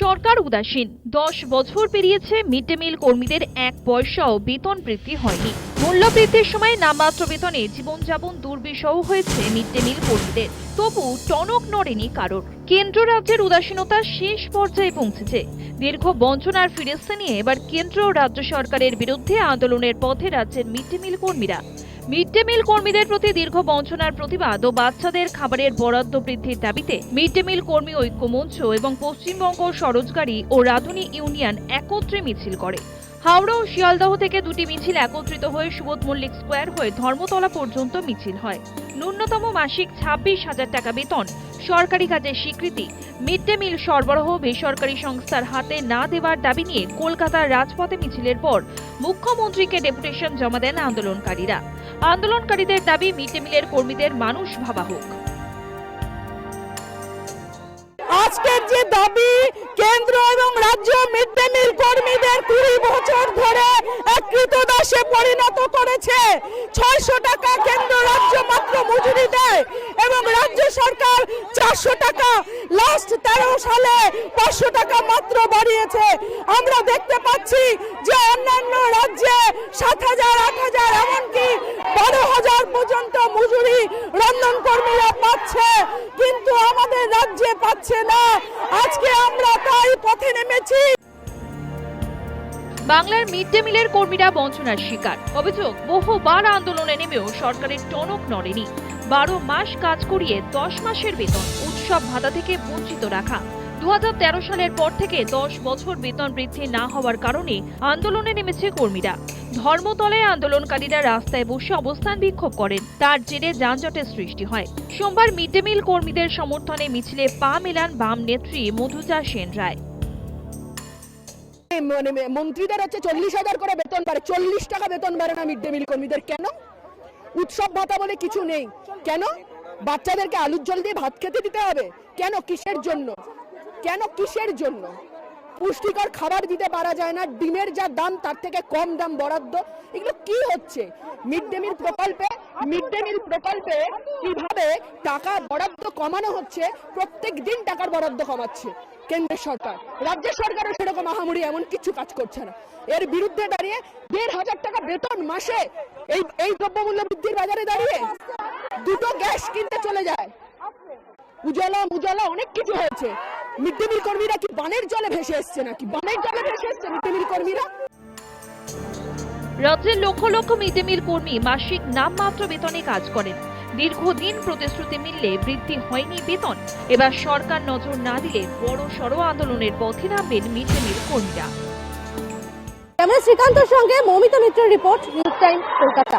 সরকার উদাসীন। দশ বছর পেরিয়েছে মিড ডে মিল কর্মীদের এক পয়সাও বেতন বৃদ্ধি হয়নি। মূল্য বৃদ্ধির সময় নামমাত্র বেতনে জীবনযাপন দুর্বিষহ হয়েছে মিড ডে মিল কর্মীদের। তবু টনক নড়েনি কারোর। কেন্দ্র রাজ্যের উদাসীনতা শেষ পর্যায়ে পৌঁছেছে। দীর্ঘ বঞ্চনার ফিরিস্তি নিয়ে এবার কেন্দ্র ও রাজ্য সরকারের বিরুদ্ধে আন্দোলনের পথে রাজ্যের মিড ডে মিল কর্মীরা। মিড ডে মিল কর্মীদের প্রতি দীর্ঘ বঞ্চনার প্রতিবাদ ও বাচ্চাদের খাবারের বরাদ্দ বৃদ্ধির দাবিতে মিড ডে মিল কর্মী ঐক্য মঞ্চ এবং পশ্চিমবঙ্গ সরোজগাড়ি ও রাধুনী ইউনিয়ন একত্রে মিছিল করে। হাওড়া ও শিয়ালদহ থেকে দুটি মিছিল একত্রিত হয়ে সুবোধ মল্লিক স্কোয়ার হয়ে ধর্মতলা পর্যন্ত মিছিল হয়। ন্যূনতম মাসিক ছাব্বিশ হাজার টাকা বেতন। সরকারি কাজের স্বীকৃতি। মিড ডে মিল সরবরাহ বেসরকারি সংস্থার হাতে না দেওয়ার দাবি নিয়ে কলকাতার রাজপথে মিছিলের পর মুখ্যমন্ত্রীকে ডেপুটেশন জমা দেন আন্দোলনকারীরা। আন্দোলনকারীদের দাবি, মিড ডে মিলের কর্মীদের মানুষ ভাবা হোক। আজকের যে দাবি, কেন্দ্র এবং রাজ্য মিড ডে মিল কর্মীদের কুড়ি বছর ধরে একৃত দাসে পরিণত করেছে। ছয়শো টাকা কেন্দ্র রাজ্য মাত্র মজুরি দেয় এবং রাজ্য সরকার চারশো টাকা লাস্ট তেরো সালে পাঁচশো টাকা মাত্র বাড়িয়েছে। আমরা দেখতে পাচ্ছি যে অন্যান্য রাজ্যে সাত হাজার, আট হাজার, এমনকি বারো হাজার পর্যন্ত মজুরি রন্ধন কর্মীরা পাচ্ছে। কিন্তু আমাদের রাজ্যে পাচ্ছে না। আজকে আমরা তাই পথে নেমেছি। বাংলার মিড ডে মিলের কর্মীরা বঞ্চনার শিকার। অভিযোগ, বহুবার আন্দোলনে নেমেও সরকারের টনক নড়েনি। বারো মাস কাজ করিয়ে দশ মাসের বেতন, উৎসব ভাতা থেকে বঞ্চিত রাখা। দু হাজার তেরো সালের পর থেকে দশ বছর বেতন বৃদ্ধি না হওয়ার কারণে আন্দোলনে নেমেছে কর্মীরা। ধর্মতলায় আন্দোলনকারীরা রাস্তায় বসে অবস্থান বিক্ষোভ করেন। তার জেরে যানজটের সৃষ্টি হয়। সোমবার মিড ডে মিল কর্মীদের সমর্থনে মিছিলে পা মেলান বাম নেত্রী মধুজা সেন রায়। মানে মন্ত্রীদের হচ্ছে চল্লিশ হাজার করে বেতন বাড়ে। চল্লিশ টাকা বেতন বাড়ে না মিড ডে মিল কর্মীদের। কেন? উৎসব ভাতা বলে কিছু নেই। কেন? বাচ্চাদেরকে আলুর জল দিয়ে ভাত খেতে দিতে হবে। কেন? কিসের জন্য? কেন? কিসের জন্য? পুষ্টিকর খাবার দিতে পারা যায় না। ডিমের যা দাম, তার থেকে কম দাম বরাদ্দ। এগুলো কি হচ্ছে? মিড ডে মিল প্রকল্পে মিড ডে মিল প্রকল্পে কীভাবে টাকা বরাদ্দ কমানো হচ্ছে? প্রত্যেক দিন টাকার বরাদ্দ কমাচ্ছে। কেন্দ্রের সরকার। রাজ্য সরকারও সেরকম আহামরি এমন কিছু কাজ করছে না। এর বিরুদ্ধে দাঁড়িয়ে দেড় হাজার টাকা বেতন মাসে এই এই দ্রব্যমূল্য বৃদ্ধির বাজারে দাঁড়িয়ে দুটো গ্যাস কিনতে চলে যায়। উজালা, মুজালা অনেক কিছু হয়েছে। মিড ডে মিল কর্মীরা কি বানের জলে ভেসে এসছে নাকি? বানের জলে ভেসে এসছে মিড ডে মিল কর্মীরা? রাজ্যের lakh lakh mid day meal কর্মী মাসিক নামমাত্র বেতনে কাজ করেন। দীর্ঘদিন প্রতিশ্রুতি মিললে বৃদ্ধি হয়নি বেতন। এবার সরকার নজর না দিলে বড় সড় আন্দোলনের পথে নামবেন মিল কর্মীরা ক্যামেরা শ্রীকান্তর সঙ্গে মৌমিতা মিত্রের রিপোর্ট নিউজ টাইম কলকাতা।